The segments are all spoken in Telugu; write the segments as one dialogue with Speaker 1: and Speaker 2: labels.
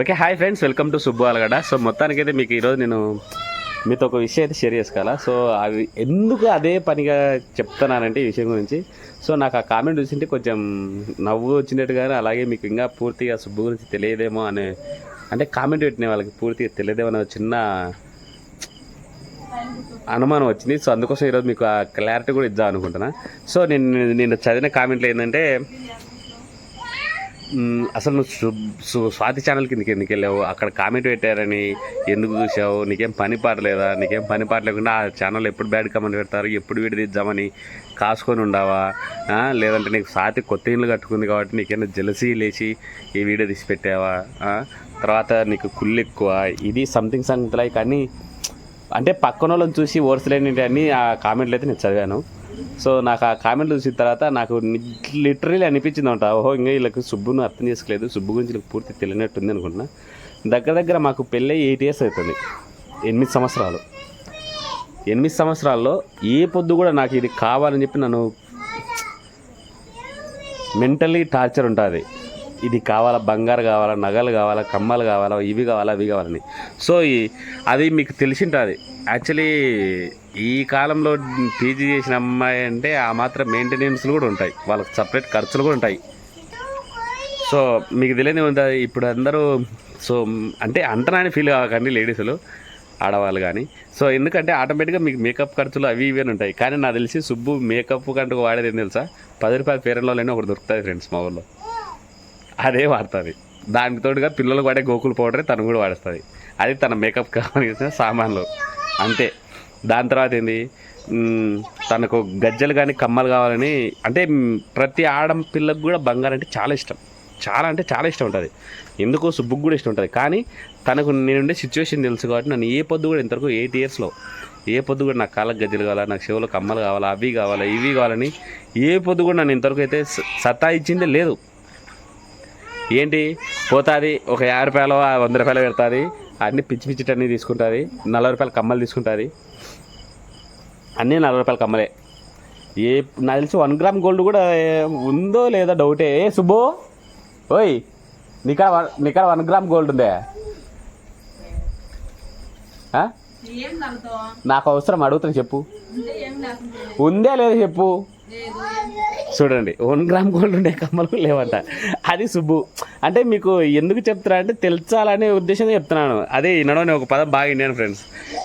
Speaker 1: Okay hi friends welcome to Subbu Alagadda so మొత్తానికైతే మీకు ఈరోజు నేను మీతో ఒక విషయం అయితే షేర్ చేసుకోవాలా? సో అవి ఎందుకు అదే పనిగా చెప్తున్నానంటే ఈ విషయం గురించి. సో నాకు ఆ కామెంట్ చూసింటే కొంచెం నవ్వు వచ్చినట్టుగానే అలాగే మీకు ఇంకా పూర్తిగా సుబ్బు గురించి తెలియదేమో అనే అంటే కామెంట్ పెట్టిన వాళ్ళకి పూర్తిగా తెలియదేమో అనే చిన్న అనుమానం వచ్చింది. సో అందుకోసం ఈరోజు మీకు ఆ క్లారిటీ కూడా ఇద్దాం అనుకుంటున్నా. సో నేను నేను చదివిన కామెంట్లు ఏంటంటే అసలు నువ్వు సు- స్వాతి ఛానల్ కిందకి ఎందుకు వెళ్ళావు? అక్కడ కామెంట్ పెట్టారని ఎందుకు చూసావు నీకేం పని పాడలేదా? నీకేం పని పాట లేకుండా ఆ ఛానల్ ఎప్పుడు బ్యాడ్ కామెంట్ పెడతారు? ఎప్పుడు వీడియో కాసుకొని ఉండావా? లేదంటే నీకు స్వాతి కొత్త ఇల్లు కట్టుకుంది కాబట్టి నీకేమైనా జలసీ లేచి ఈ వీడియో తీసి పెట్టావా? తర్వాత నీకు కుళ్ళు ఎక్కువ. ఇది సంథింగ్ సంగతి లైక్ అంటే పక్కన వాళ్ళని చూసి ఓర్సలేని అన్ని ఆ కామెంట్లు అయితే నేను చదివాను. సో నాకు ఆ కామెంట్లు చూసిన తర్వాత నాకు లిటరలీ అనిపించింది అంట ఓహో ఇంకా వీళ్ళకి సుబ్బును అర్థం చేసుకోలేదు. సుబ్బు గురించి వీళ్ళకి పూర్తి తెలియనట్టుంది అనుకుంటున్నా. దగ్గర దగ్గర మాకు పెళ్ళి ఎయిట్ ఇయర్స్ అవుతుంది. ఎనిమిది సంవత్సరాలు. ఎనిమిది సంవత్సరాల్లో ఏ పొద్దు కూడా నాకు ఇది కావాలని చెప్పి నన్ను మెంటల్లీ టార్చర్ ఉంటుంది. ఇది కావాలా బంగారు కావాలా నగలు కావాలా కమ్మలు కావాలా ఇవి కావాలా అవి కావాలని. సో అది మీకు తెలిసింటుంది యాక్చువల్లీ ఈ కాలంలో పీజీ చేసిన అమ్మాయి అంటే ఆ మాత్రం మెయింటెనెన్స్లు కూడా ఉంటాయి. వాళ్ళకి సపరేట్ ఖర్చులు కూడా ఉంటాయి. సో మీకు తెలియని ఉంది? ఇప్పుడు అందరూ సో అంటే అంటనాని ఫీల్ కాకండి లేడీస్లు ఆడవాళ్ళు కానీ. సో ఎందుకంటే ఆటోమేటిక్గా మీకు మేకప్ ఖర్చులు అవి ఇవే ఉంటాయి. కానీ నాకు తెలిసి సుబ్బు మేకప్ కంటూ వాడేది ఏం తెలుసా? పది రూపాయల పేరెంట్లోనే ఒకటి దొరుకుతుంది ఫ్రెండ్స్ మా ఊళ్ళో అదే వాడుతుంది. దానికి తోడుగా పిల్లలు వాడే గోకుల పౌడరే తను కూడా వాడుతుంది అది తన మేకప్ కావాల్సిన సామాన్లు. అంతే. దాని తర్వాత ఏంది? తనకు గజ్జలు కానీ కమ్మలు కావాలని అంటే ప్రతి ఆడం పిల్లకు కూడా బంగారం అంటే చాలా ఇష్టం. చాలా అంటే చాలా ఇష్టం ఉంటుంది. ఎందుకో సుబ్బుకు కూడా ఇష్టం ఉంటుంది. కానీ తనకు నేనుండే సిచ్యువేషన్ తెలుసు కాబట్టి నన్ను ఏ పొద్దు కూడా ఇంతవరకు ఎయిట్ ఇయర్స్లో ఏ పొద్దు కూడా నాకు కాళ్ళకు గజ్జలు కావాలా నాకు చెవులకు కమ్మలు కావాలా అవి కావాలా ఇవి కావాలని ఏ పొద్దు కూడా నన్ను ఇంతవరకు అయితే సత్తా ఇచ్చిందే లేదు. ఏంటి? పోతుంది ఒక యాభై రూపాయలు ఆ వంద రూపాయలు పెడుతుంది. అన్ని పిచ్చి పిచ్చిటి అన్నీ తీసుకుంటుంది. నలభై రూపాయల కమ్మలు తీసుకుంటుంది. అన్నీ నలభై రూపాయల కమ్మలే. ఏ నాకు తెలిసి వన్ గ్రామ్ గోల్డ్ కూడా ఉందో లేదో డౌటే. ఏ సుబ్బో ఓయ్ నీకాడ వన్- నీకాడ వన్ గ్రామ్ గోల్డ్ ఉందే? నాకు అవసరం అడుగుతాను చెప్పు. ఉందే లేదో చెప్పు. చూడండి వన్ గ్రామ్ గోల్డ్ ఉండే కమ్మలు లేవంట. అది సుబ్బు. అంటే మీకు ఎందుకు చెప్తున్నా అంటే తెలుసాలనే ఉద్దేశంతో చెప్తున్నాను. అదే వినడం ఒక పదం బాగా ఇండియన్ ఫ్రెండ్స్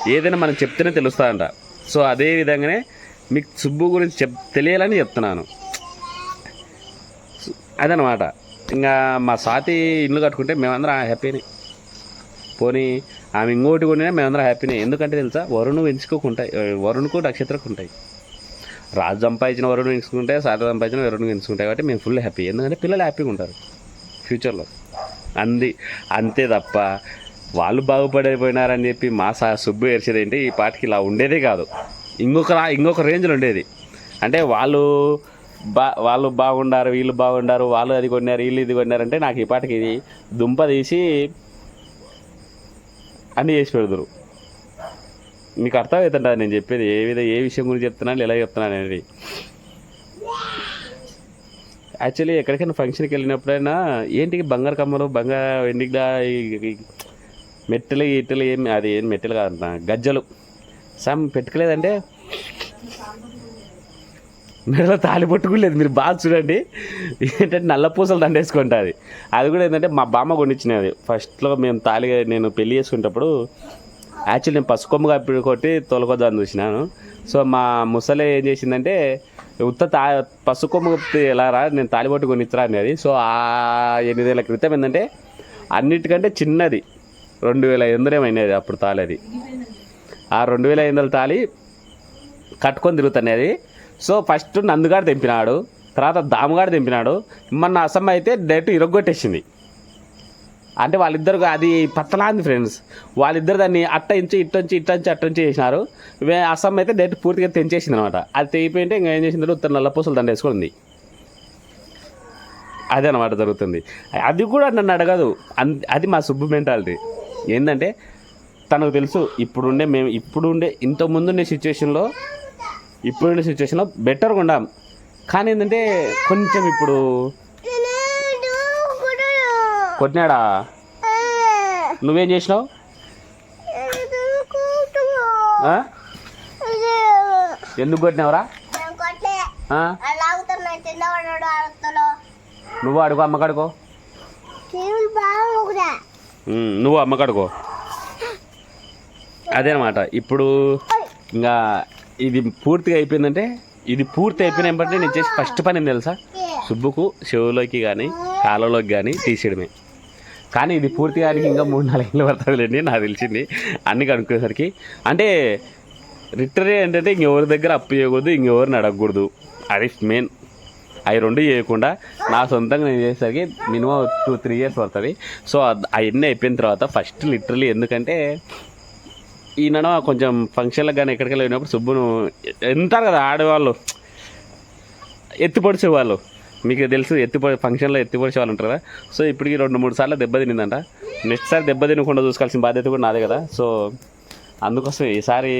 Speaker 1: ఏదైనా మనం చెప్తేనే తెలుస్తారంట సో అదే విధంగానే మీకు సుబ్బు గురించి చెప్ తెలియాలని చెప్తున్నాను. అదనమాట. ఇంకా మా సాతి ఇల్లు కట్టుకుంటే మేమందరం హ్యాపీనే పోనీ ఆమె ఇంకోటి కొనినా మేమందరం హ్యాపీనే ఎందుకంటే తెలుసా? వరుణ్ ఎంచుకోకుంటాయి వరుణ్కు నక్షత్రకు ఉంటాయి రాజు సంపాదించిన వరుణ్ ఎంచుకుంటే సాట సంపాదించిన వరుణ్ ఎంచుకుంటాయి కాబట్టి మేము ఫుల్ హ్యాపీ ఎందుకంటే పిల్లలు హ్యాపీగా ఉంటారు. ఫ్యూచర్లో అంది. అంతే తప్ప వాళ్ళు బాగుపడైపోయినారని చెప్పి మా సా సుబ్బు ఏర్చేది ఏంటి? ఈ పాటికి ఇలా ఉండేదే కాదు. ఇంకొక ఇంకొక రేంజ్లో ఉండేది. అంటే వాళ్ళు బా వాళ్ళు బాగుండారు వీళ్ళు బాగుండారు వాళ్ళు అది కొన్నారు వీళ్ళు ఇది కొన్నారు అంటే నాకు ఈ పాటికి ఇది దుంప తీసి అన్నీ చేసి పెడతారు మీకు అర్థమవుతుంటుంది నేను చెప్పేది ఏ విధ ఏ విషయం గురించి చెప్తున్నాను ఎలా చెప్తున్నాను అనేది. యాక్చువల్లీ ఎక్కడికైనా ఫంక్షన్కి వెళ్ళినప్పుడైనా ఏంటి బంగారు కమ్మలు బంగారు ఎండిగా మెట్టెలు ఇట్టెలు ఏమి అది ఏం మెట్టెలు కాదంట గజ్జలు. సమ్ పెట్టుకోలేదంటే మెడలో తాళి పట్టుకోలేదు మీరు బాగా చూడండి. ఏంటంటే నల్ల పూసలు దండేసుకుంటుంది. అది కూడా ఏంటంటే మా బామ్మ కొనిచ్చినది ఫస్ట్లో మేము తాళి నేను పెళ్ళి చేసుకునేటప్పుడు యాక్చువల్ నేను పసుకొమ్మ కప్పి కొట్టి తొలగొద్దని చూసినాను. సో మా ముసలి ఏం చేసిందంటే ఉత్త తా పసుకొమ్మ ఎలా రా నేను తాళిబొట్టు కొనిచ్చరా అనేది. సో ఆ ఎనిమిదేళ్ళ క్రితం ఏంటంటే అన్నిటికంటే చిన్నది రెండు వేల ఎనిమిది ఏమైనది అప్పుడు తాళి అది ఆ రెండు వేల ఐదు వందల తాళి కట్టుకొని తిరుగుతున్నది సో ఫస్ట్ నందుగాడు తెంపినాడు తర్వాత దామగాడు తెంపినాడు. మొన్న అసమ్మ అయితే డైరెక్ట్ ఇరగొట్టేసింది. అంటే వాళ్ళిద్దరు అది పత్తలాంది ఫ్రెండ్స్ వాళ్ళిద్దరు దాన్ని అట్ట ఇంచి ఇట్టంచి ఇట్టంచి అట్టంచి చేసినారు. అస్సాం అయితే డైరెక్ట్ పూర్తిగా తెంచేసింది అనమాట అది తెగిపోయింటే ఇంకా ఏం చేసిందంటే ఉత్తర నల్లపూసలు దండ వేసుకుంది. అదే అనమాట జరుగుతుంది. అది కూడా నన్ను అడగదు. అన్ అది మా సుబ్బు మెంటాలిటీ ఏంటంటే తనకు తెలుసు ఇప్పుడుండే మేము ఇప్పుడుండే ఇంత ముందుండే సిచ్యువేషన్లో ఇప్పుడుండే సిచ్యువేషన్లో బెటర్గా ఉండాం. కానీ ఏంటంటే కొంచెం ఇప్పుడు కొట్టినాడా? నువ్వేం చేసినావు? ఎందుకు కొట్టినావురా? నువ్వు అడుగు అమ్మ కడుకో. నువ్వు అమ్మ కడుకో. అదేనమాట ఇప్పుడు ఇంకా ఇది పూర్తిగా అయిపోయిందంటే ఇది పూర్తి అయిపోయిన బట్టి నేను చేసి ఫస్ట్ పని తెలుసా? సుబ్బుకు చెవులోకి కానీ కాలంలోకి కానీ తీసేయడమే. కానీ ఇది పూర్తి ఇంకా మూడు నాలుగు పడుతుందండి నాకు తెలిసింది. అన్ని కనుక్కునేసరికి. అంటే రిటరీ ఏంటంటే ఇంకెవరి దగ్గర అప్పు చేయకూడదు ఇంకెవరిని అడగకూడదు. అది మెయిన్ అవి రెండు చేయకుండా నా సొంతంగా నేను చేసేసరికి మినిమం టూ త్రీ ఇయర్స్ పడుతుంది. సో అవన్నీ అయిపోయిన తర్వాత ఫస్ట్ లిటరలీ ఎందుకంటే ఈయన కొంచెం ఫంక్షన్లకు కానీ ఎక్కడికి వెళ్ళినప్పుడు సుబ్బును ఎంత కదా ఆడవాళ్ళు ఎత్తిపడిచే వాళ్ళు మీకు తెలుసు ఎత్తిపడి ఫంక్షన్లో ఎత్తిపడిచే వాళ్ళు ఉంటారు కదా. సో ఇప్పటికి రెండు మూడు సార్లు దెబ్బ తినిందంట. నెక్స్ట్ సారి దెబ్బ తినకుండా చూసుకోవాల్సిన బాధ్యత కూడా నాదే కదా. సో అందుకోసం ఈసారి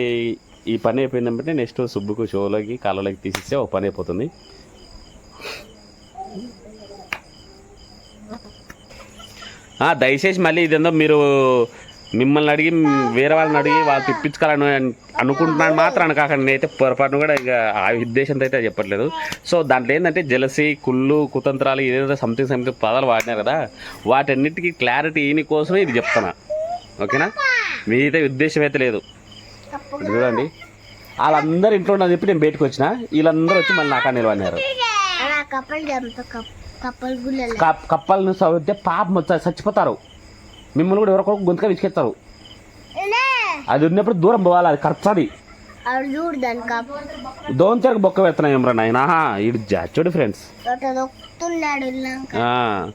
Speaker 1: ఈ పని అయిపోయిందంటే నెక్స్ట్ సుబ్బుకు షోలోకి కాళ్ళలోకి తీసిస్తే ఒక పని అయిపోతుంది. దయచేసి మళ్ళీ ఇదేందో మీరు మిమ్మల్ని అడిగి వేరే వాళ్ళని అడిగి వాళ్ళు తిప్పించుకోవాలని అన్- అనుకుంటున్నాను మాత్రం అనకాకండి. నేనైతే పొరపాటును కూడా ఇక ఆ ఉద్దేశంతో అయితే చెప్పట్లేదు. సో దాంట్లో ఏంటంటే జలసి కుళ్ళు కుతంత్రాలు ఏదైతే సంథింగ్ సంథింగ్ పదాలు వాడినారు కదా వాటన్నిటికీ క్లారిటీ ఈయన కోసమే ఇది చెప్తున్నా. ఓకేనా? మీదైతే ఉద్దేశం అయితే లేదు. చూడండి. వాళ్ళందరూ ఇంట్లో ఉన్నది చెప్పి నేను బయటకు వచ్చిన వీళ్ళందరూ వచ్చి మళ్ళీ నాకా నిలవన్నారు
Speaker 2: కప్పలు
Speaker 1: చదివితే పాపం చచ్చిపోతారు. మిమ్మల్ని కూడా ఎవరికో గొంతుగా విసికెత్తారు అది ఉన్నప్పుడు దూరం పోవాలి అది ఖర్చు అది. దోంచరకు బొక్క పెడుతున్నాయి ఏమరా నాయన. ఇడు జాచోడు ఫ్రెండ్స్.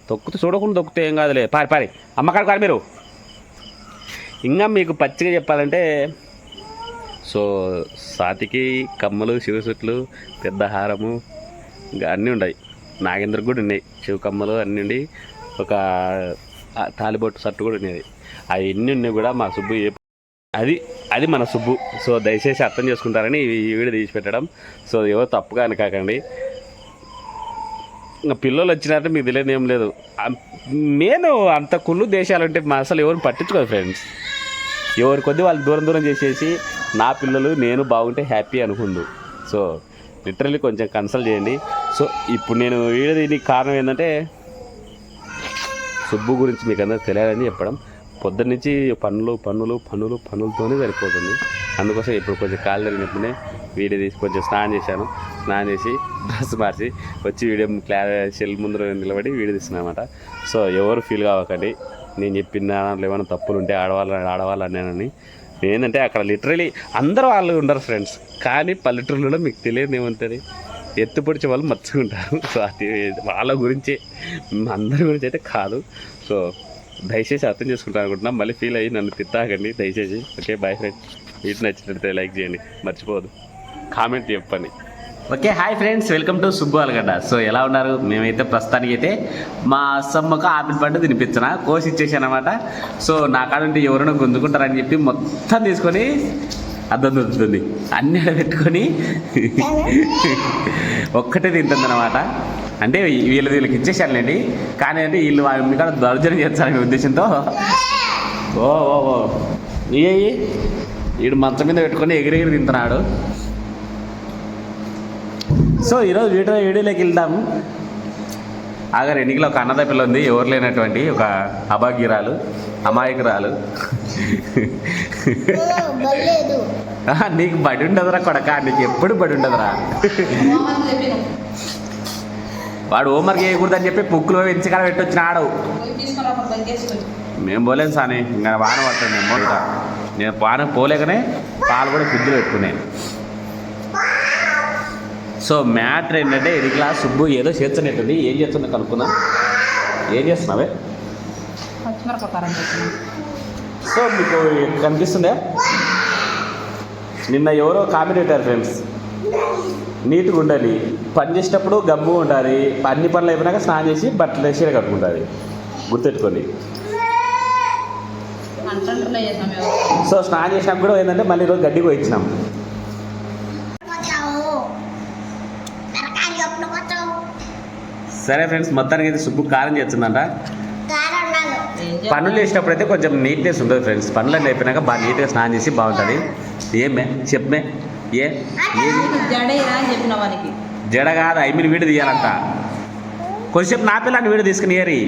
Speaker 1: తొక్కుతూ చూడకుండా తొక్కితే ఏం కాదులే. పారి పారి. అమ్మకాడు కాదు మీరు. ఇంకా మీకు పచ్చిగా చెప్పాలంటే సో సాతికి కమ్మలు శివసుట్లు పెద్ద హారము ఇంకా అన్నీ ఉన్నాయి నాగేంద్రకు కూడా ఉన్నాయి. శివ కమ్మలు అన్నీ ఉండి ఒక తాలిబొట్టు షర్ట్ కూడా ఉన్నది ఎన్ని ఉన్నాయి కూడా మా సుబ్బు ఏ అది అది మన సుబ్బు. సో దయచేసి అర్థం చేసుకుంటారని ఈ వీడియో తీసి పెట్టడం సో ఎవరు తప్పుగా అనకాకండి. ఇంకా పిల్లలు వచ్చినారంటే మీకు తెలియదు ఏం లేదు. నేను అంత కుళ్ళు దేశాలంటే మా అసలు ఎవరు పట్టించుకోదు ఫ్రెండ్స్. ఎవరి కొద్ది వాళ్ళు దూరం దూరం చేసేసి నా పిల్లలు నేను బాగుంటే హ్యాపీ అనుకుందు. సో లిటరలీ కొంచెం కన్సల్ట్ చేయండి. సో ఇప్పుడు నేను వీడియో దీనికి కారణం ఏంటంటే సుబ్బు గురించి మీకు అందరూ తెలియాలని చెప్పడం పొద్దున్న నుంచి పనులు పనులు పనులు పనులతోనే సరిపోతుంది. అందుకోసం ఇప్పుడు కొంచెం కాలు జరిగినప్పుడే వీడియో తీసి కొంచెం స్నానం చేశాను. స్నానం చేసి డ్రెస్ మార్చి వచ్చి వీడియో క్లా సెల్ ముందు నిలబడి వీడియో తీసిన అనమాట సో ఎవరు ఫీల్ కావకండి. నేను చెప్పిన దాంట్లో ఏమైనా తప్పులు ఉంటే ఆడవాళ్ళు ఆడవాళ్ళు ఏంటంటే అక్కడ లిటరలీ అందరూ వాళ్ళు ఉండరు ఫ్రెండ్స్. కానీ పల్లెటూరులో మీకు తెలియదు ఏముంటుంది? ఎత్తు పొడిచే వాళ్ళు మర్చుకుంటారు సో అది వాళ్ళ గురించే అందరి గురించి అయితే కాదు. సో దయచేసి అర్థం చేసుకుంటాను అనుకుంటున్నా. మళ్ళీ ఫీల్ అయ్యి నన్ను తిట్టాకండి దయచేసి. ఓకే బాయ్ ఫ్రెండ్ వీటి నచ్చినట్లయితే లైక్ చేయండి. మర్చిపోదు కామెంట్ చెప్పండి. Okay hi friends welcome to Subbu Alagadda so ఎలా ఉన్నారు? మేమైతే ప్రస్తుతానికి అయితే మా అస్సమ్మకు ఆపిల్ పండు తినిపించిన కోసి ఇచ్చేసాను అనమాట సో నా కాడ ఎవరైనా గుంజుకుంటారని చెప్పి మొత్తం తీసుకొని అద్దం దొరుకుతుంది అన్ని పెట్టుకొని ఒక్కటే తింటుంది అనమాట అంటే వీళ్ళు వీళ్ళకి ఇచ్చేసానులేండి కానీ అంటే వీళ్ళు మీ కాడ దౌర్జన్యం చేస్తారనే ఉద్దేశంతో. ఓ ఓ ఓ. ఏ వీడు మంచం మీద పెట్టుకొని ఎగిరెగిరి తింటున్నాడు. సో ఈరోజు వీడియో వీడియోలోకి వెళ్దాం. ఆగారు ఎన్నికలో ఒక అన్నద పిల్ల ఉంది. ఎవరు లేనటువంటి ఒక అభాగ్యురాలు అమాయకురాలు. నీకు బడి ఉండదురా కొడక. నీకు ఎప్పుడు బడి ఉండదురా. వాడు హోంవర్క్ చేయకూడదని చెప్పి పుక్కులో
Speaker 3: అప్పుడు బంద్ చేసుకొని
Speaker 1: మేము పోలేం సాని. ఇంకా వాన పడుతుంది. పోలేట నేను వాన పోలేకనే పాలు కూడా ఫ్రిడ్జ్లో పెట్టుకున్నాను. సో మ్యాటర్ ఏంటంటే ఇది క్లాస్ సుబ్బు ఏదో చేస్తున్నట్టుంది. ఏం చేస్తుందో కనుక్కుందాం. ఏం చేస్తున్నావే? సో మీకు కనిపిస్తుందా? నిన్న ఎవరో కామెంట్ పెట్టారు ఫ్రెండ్స్. నీట్గా ఉండాలి. పని చేసేటప్పుడు గమ్ము ఉండాలి. అన్ని పనులు అయిపోయినాక స్నానం చేసి బట్టలు వేసి కట్టుకుంటుంది గుర్తెట్టుకోండి
Speaker 3: ఎవరు
Speaker 1: సో స్నానం చేసినాక కూడా ఏంటంటే మళ్ళీ ఈరోజు గడ్డి పోయించినాం సరే ఫ్రెండ్స్ మొత్తానికి అయితే సుబ్బు కారం చేస్తుందంట? పనులు వేసినప్పుడు అయితే కొంచెం నీట్నెస్ ఉంటుంది ఫ్రెండ్స్. పనులు అయిపోయినాక బాగా నీట్గా స్నానం చేసి బాగుంటుంది. ఏమే చెప్పమే ఏ? జడ కాదు ఐ మీన్ వీడియో తీయాలంట. కొంచెంసేపు నా పిల్లని వీడియో తీసుకుని ఏరి.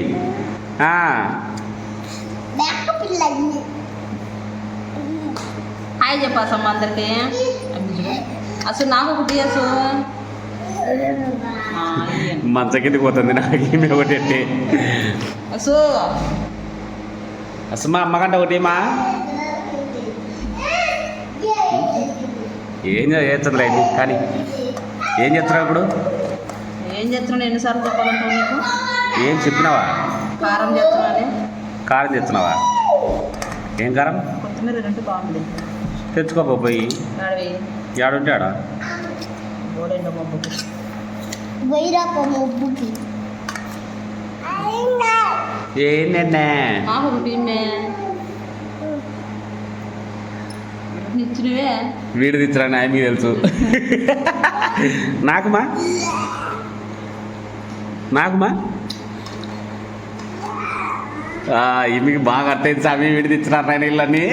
Speaker 3: హాయ్ చెప్పాసమ్మ అందరికి. అసలు నాకు ఒకటి అసలు
Speaker 1: మంచ కిందకి పోతుంది నాకు ఈమె ఒకటి ఎట్టి
Speaker 3: అసలు
Speaker 1: మా అమ్మకంట ఒకటి మా ఏం చేస్తుంది రైతు? కానీ ఏం చేస్తున్నావు ఇప్పుడు?
Speaker 3: ఏం చేస్తున్నాను ఎన్నిసార్లు చెప్పాలంటావు నీకు?
Speaker 1: ఏం చెప్పినావా?
Speaker 3: కారం చేస్తున్నానే.
Speaker 1: కారం చేస్తున్నావా? ఏం కారం?
Speaker 3: కొత్తిమీర రెండు బాగుంది.
Speaker 1: తెచ్చుకోపో పోయి
Speaker 3: ఆడవి
Speaker 1: ఏడుంటే ఆడ
Speaker 2: వైరాప మొబ్బుకి
Speaker 1: ఏంటంటే
Speaker 3: మాకు
Speaker 1: తెలుసు. నాకుమా? నాకుమా? ఈమెకి బాగా అట్టయింది స్వామి వీడి తెచ్చినారు నాయన ఇళ్ళని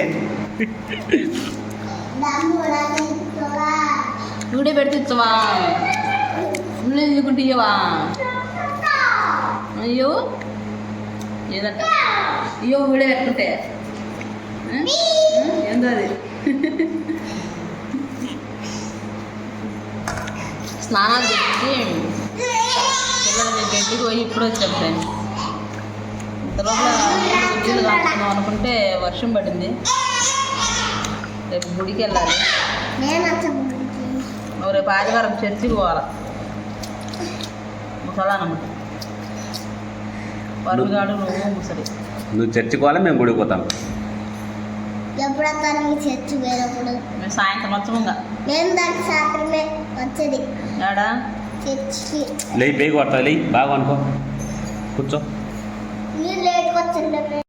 Speaker 3: వీడియో పెడితే నువ్వు ఇయ్యవా అయ్యో ఏదంట అయ్యో వీడియో పెట్టుకుంటే? ఏందో అది స్నానాలు చేసి పిల్లలు గడ్డికి పోయి ఇప్పుడు వచ్చాం ఫ్రెండ్స్ ఇంతలోపల కాచుకుందాం అనుకుంటే వర్షం పడింది రేపు గుడికి వెళ్ళాలి రేపు ఆదివారం చర్చికి పోవాలి ముసలానమాట వరుగాడు నువ్వు ముసలి.
Speaker 1: నువ్వు చర్చికోవాలి? మేము గుడికి పోతాం.
Speaker 2: ఎప్పుడొస్తా నీ చర్చి వేరప్పుడు
Speaker 3: మేము సాయంత్రం వచ్చముగా
Speaker 2: మేము దానికి సాయంత్రమే వచ్చేది.
Speaker 3: ఏడా
Speaker 2: చర్చికి.
Speaker 1: లేయి పేగి పడుతుంది లేయి బాగా అనుకో. కూర్చో.
Speaker 2: మీరు లేట్కి వచ్చిండే